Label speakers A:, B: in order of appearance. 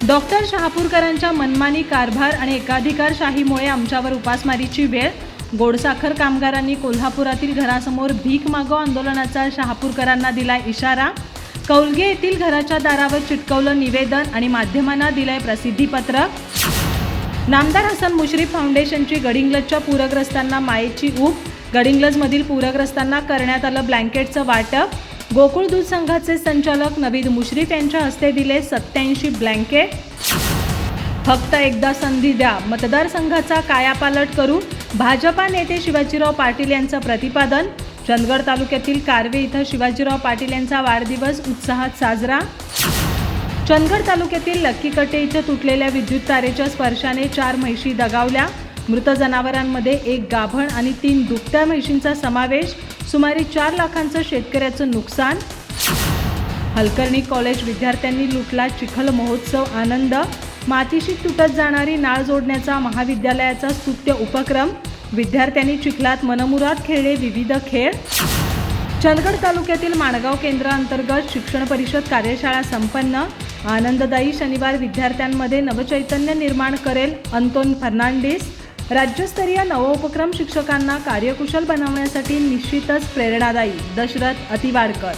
A: Doctor शहापूरकरांच्या मनमानी कारभार आणि एकाधिकारशाहीमुळे आमच्यावर उपासमारीची वेळ गोडसाखर कामगारांनी कोल्हापुरातील घरासमोर भीक मागो आंदोलनाचा शहापूरकरांना दिलाय इशारा कौलगे येथील घराच्या दारावर चिटकवलं निवेदन आणि माध्यमांना दिलंय प्रसिद्धीपत्रक नामदार हसन मुश्रीफ फाउंडेशनची गडिंग्लजच्या पूरग्रस्तांना मायेची ऊब गडिंग्लजमधील पूरग्रस्तांना करण्यात आलं ब्लँकेटचं वाटप गोकुळ दूध संघाचे संचालक नवीद मुश्रीफ यांच्या हस्ते दिले सत्याऐंशी ब्लँकेट. फक्त एकदा संधी द्या. मतदारसंघाचा कायापालट करू भाजपा नेते शिवाजीराव पाटील यांचं प्रतिपादन. चंदगड तालुक्यातील कारवे इथं शिवाजीराव पाटील यांचा वाढदिवस उत्साहात साजरा. चंदगड तालुक्यातील लक्कीकटे इथं तुटलेल्या विद्युत तारेच्या स्पर्शाने चार म्हैशी दगावल्या. मृत जनावरांमध्ये एक गाभण आणि तीन दुभत्या म्हैशींचा समावेश. सुमारे चार लाखांचं शेतकऱ्याचं नुकसान? हलकर्णी कॉलेज विद्यार्थ्यांनी लुटला चिखल महोत्सव आनंद. मातीशी तुटत जाणारी नाळ जोडण्याचा महाविद्यालयाचा स्तुत्य उपक्रम. विद्यार्थ्यांनी चिखलात मनमुराद खेळले विविध खेळ. चंदगड तालुक्यातील माणगाव केंद्राअंतर्गत शिक्षण परिषद कार्यशाळा संपन्न. आनंददायी शनिवार विद्यार्थ्यांमध्ये नवचैतन्य निर्माण करेल अंतोन फर्नांडिस. राज्यस्तरीय नवोपक्रम शिक्षकांना कार्यकुशल बनवण्यासाठी निश्चितच प्रेरणादायी दशरथ अतिवाडकर